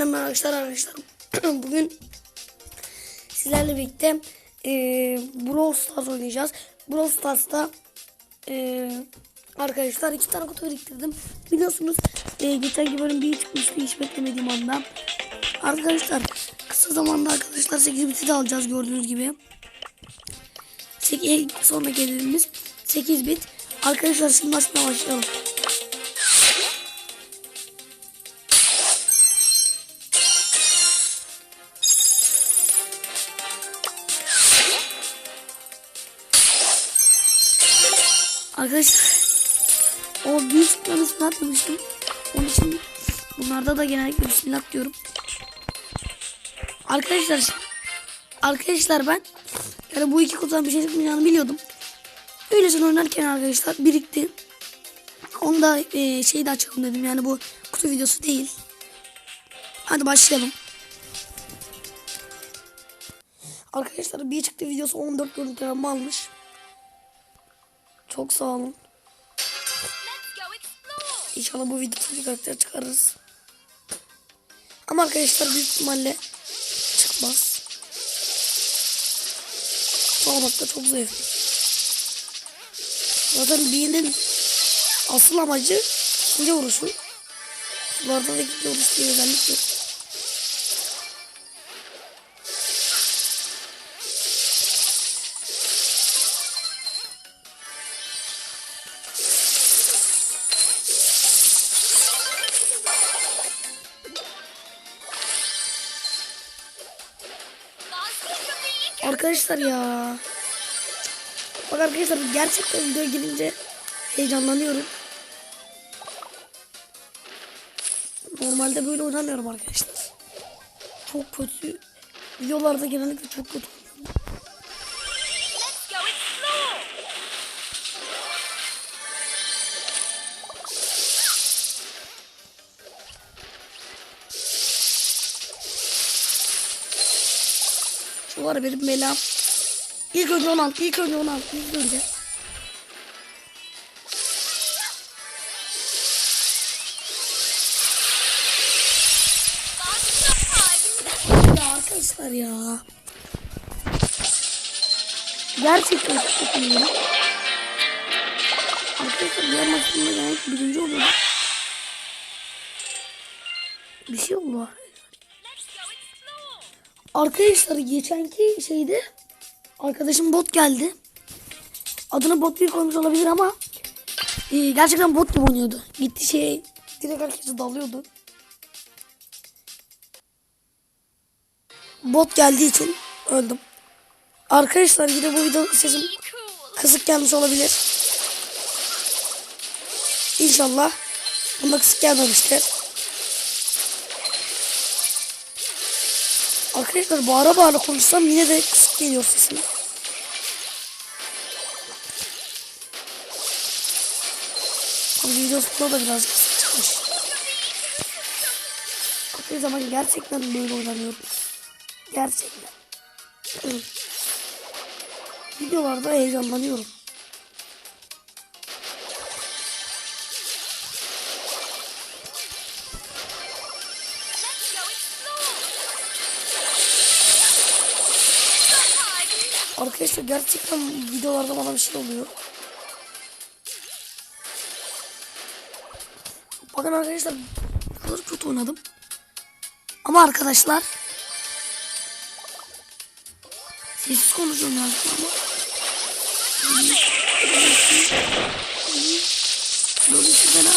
Efendim arkadaşlar arkadaşlar bugün sizlerle birlikte e, Brawl Stars oynayacağız. Brawl Stars'ta e, arkadaşlar iki tane kutu biriktirdim. Biliyorsunuz e, geçen gibi bölüm bir çıkmıştı hiç beklemediğim anda. Arkadaşlar kısa zamanda arkadaşlar 8 biti de alacağız gördüğünüz gibi. 8, sonraki hedefimiz 8 bit. Arkadaşlar şimdi maçına başlayalım. Arkadaşlar o büyük çıkmanın ismini atmamıştım. Onun için bunlarda da genellikle bismillah diyorum. Arkadaşlar arkadaşlar ben yani bu iki kutudan bir şey çıkmayacağını biliyordum. Öylesine oynarken arkadaşlar birikti. Onu da e, şeyi de açalım dedim. Yani bu kutu videosu değil. Hadi başlayalım. Arkadaşlar bir çıktı videosu 14 görüntülenme almış. Çok sağ olun. İnşallah bu videoda bir karakter çıkarırız. Ama arkadaşlar büyük ihtimalle çıkmaz. Olmak da çok zayıf. Zaten birinin asıl amacı ikinci vuruşu. Kutularda da ikinci vuruş diye özellik yok. Arkadaşlar ya. Bak arkadaşlar gerçekten video gelince heyecanlanıyorum. Normalde böyle oynamıyorum arkadaşlar. Çok kötü. Videolarda genellikle çok kötü Şu var benim belam. İlk önce onu al. İlk önce onu al. İlk önce. Ya arkadaşlar ya. Gerçekten çok iyi. ya. Arkadaşlar diğer maçımda gayet birinci oluyor. Bir şey oldu Arkadaşlar geçenki şeyde arkadaşım bot geldi. Adını bot bir koymuş olabilir ama e, gerçekten bot gibi oynuyordu. Gitti şey direkt herkesi dalıyordu. Bot geldiği için öldüm. Arkadaşlar yine bu video sesim kısık gelmiş olabilir. İnşallah bunda kısık gelmemiştir. Arkadaşlar bağıra bağıra konuşsam yine de kısık geliyor sesim. Videosunda da biraz kısık çıkmış. Bakın zaman gerçekten böyle oynamıyorum. Gerçekten. Hı. Videolarda heyecanlanıyorum. Arkadaşlar gerçekten videolarda bana bir şey oluyor. Bakın arkadaşlar ne kadar kötü oynadım. Ama arkadaşlar sessiz konuşuyorum ya ama. Şey fena.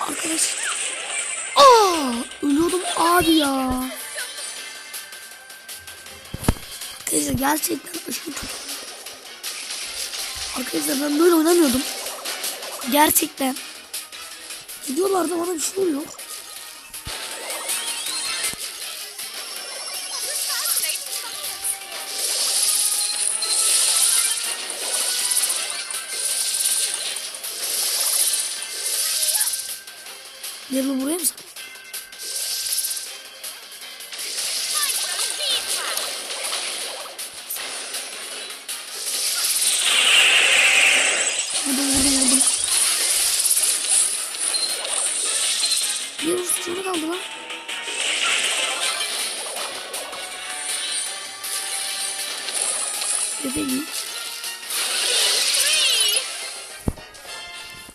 Arkadaşlar. Abi ya. Arkadaşlar gerçekten aşırı kötü. Arkadaşlar ben böyle oynamıyordum. Gerçekten. Videolarda bana bir şey oluyor. Science! Nerede buraya mı?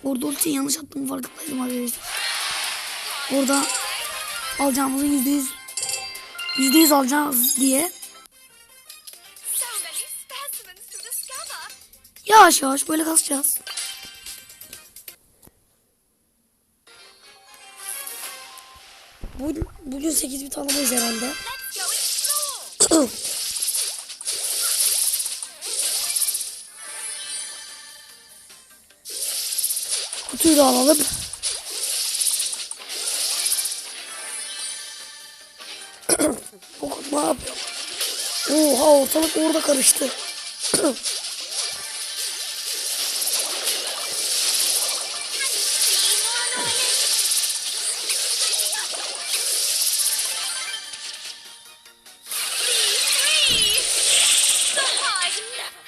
Orada ultiyi yanlış attığımı farkındaydım arkadaşlar. Orada alacağımızı yüzde yüz yüzde yüz alacağız diye yavaş yavaş böyle kasacağız. Bugün, bugün 8 bit alamayız herhalde. Kutuyu da alalım. O ne yapıyor? Oha ortalık orada karıştı.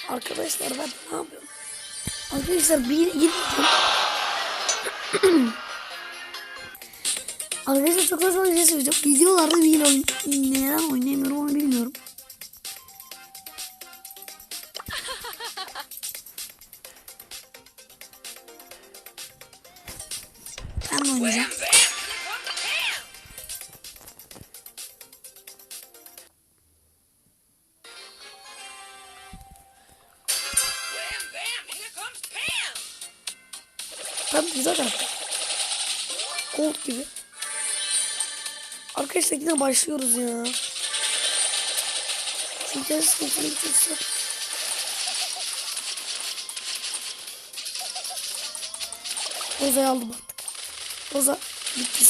Arkadaşlar ben ne yapıyorum? Arkadaşlar bir gittim. Arkadaşlar çok fazla bir şey söyleyeceğim. Videolarda bir oyun neden oynayamıyorum onu bilmiyorum. Ben oynayacağım. Tam güzel karakter. Colt gibi. Arkadaşlar yine başlıyoruz ya. Kez sıkıntılı bitirse. Roza'yı aldım artık. Roza bitti.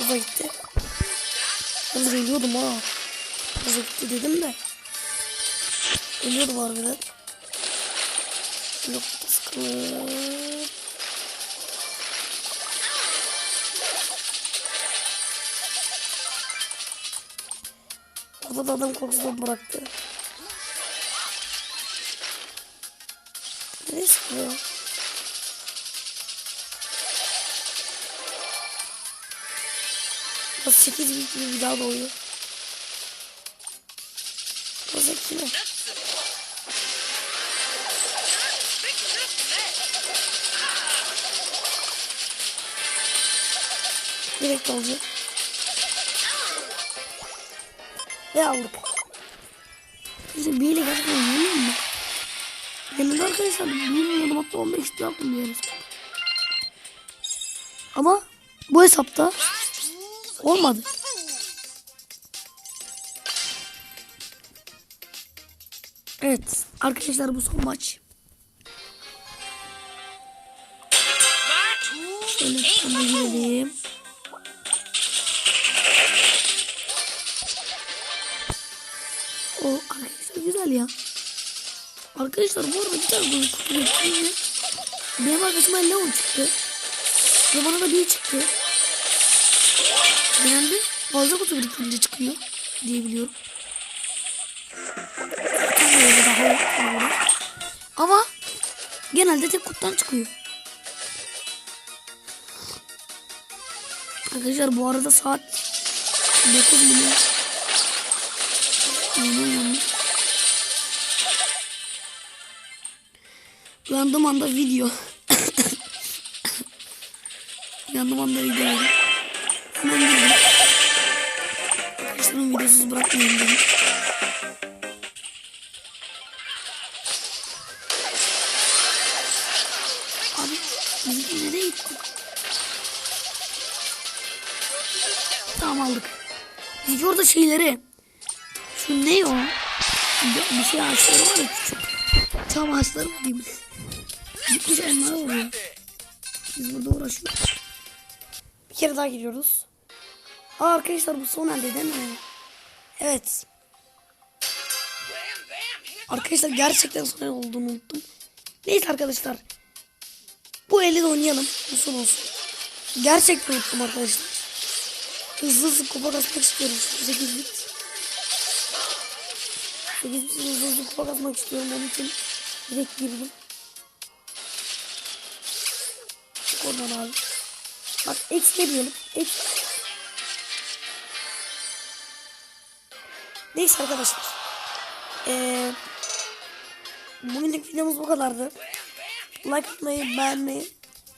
Roza gitti. Yalnız ölüyordum ha. Roza gitti dedim de. Ölüyordum harbiden. Yok sıkılır. Orada da adam korkusundan bıraktı. Nereye sıkıyor? Nasıl 8 bin bir daha doğuyor. Direkt alacağım. Ve aldık. İşte bir ile gerçekten oynayalım mı? Yanında arkadaşlar yanım hatta 15 lira yaptım bir yarısı. Ama bu hesapta olmadı. Evet arkadaşlar bu son maç. Şöyle girelim. Arkadaşlar bu arada bir tane böyle kutu bekleyince benim arkadaşıma Leon çıktı. Ve bana da bir çıktı. Genelde fazla kutu biriktirince çıkıyor diye biliyorum. Ama genelde tek kutudan çıkıyor. Arkadaşlar bu arada saat 9 milyon. Aynen yanlış. Uyandığım anda video. Uyandığım anda video. Hemen girdim. Arkadaşlarım videosuz bırakmayayım dedim. Abi bizimki nereye gitti? Tamam aldık. Biz orada şeyleri. Şu ne o? Bir, şey ağaçları var ya küçük. Çam ağaçları mı diyeyim? Gitmiş elmalar oluyor. Biz burada uğraşıyoruz. Bir kere daha giriyoruz. Aa arkadaşlar bu son elde değil mi? Evet. Arkadaşlar gerçekten son el olduğunu unuttum. Neyse arkadaşlar. Bu eli de oynayalım. Bu olsun. Gerçekten unuttum arkadaşlar. Hızlı hızlı kupa kasmak istiyorum. 8 bit. 8 bit hızlı hızlı kupa kasmak istiyorum. Onun için direkt girdim. Çık oradan abi. Bak X ne diyelim? X. Neyse arkadaşlar. Ee, Bugünlük videomuz bu kadardı. Like atmayı, beğenmeyi,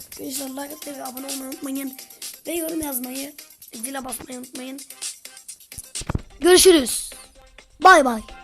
arkadaşlar like atmayı ve abone olmayı unutmayın. Ve yorum yazmayı, zile basmayı unutmayın. Görüşürüz. Bay bay.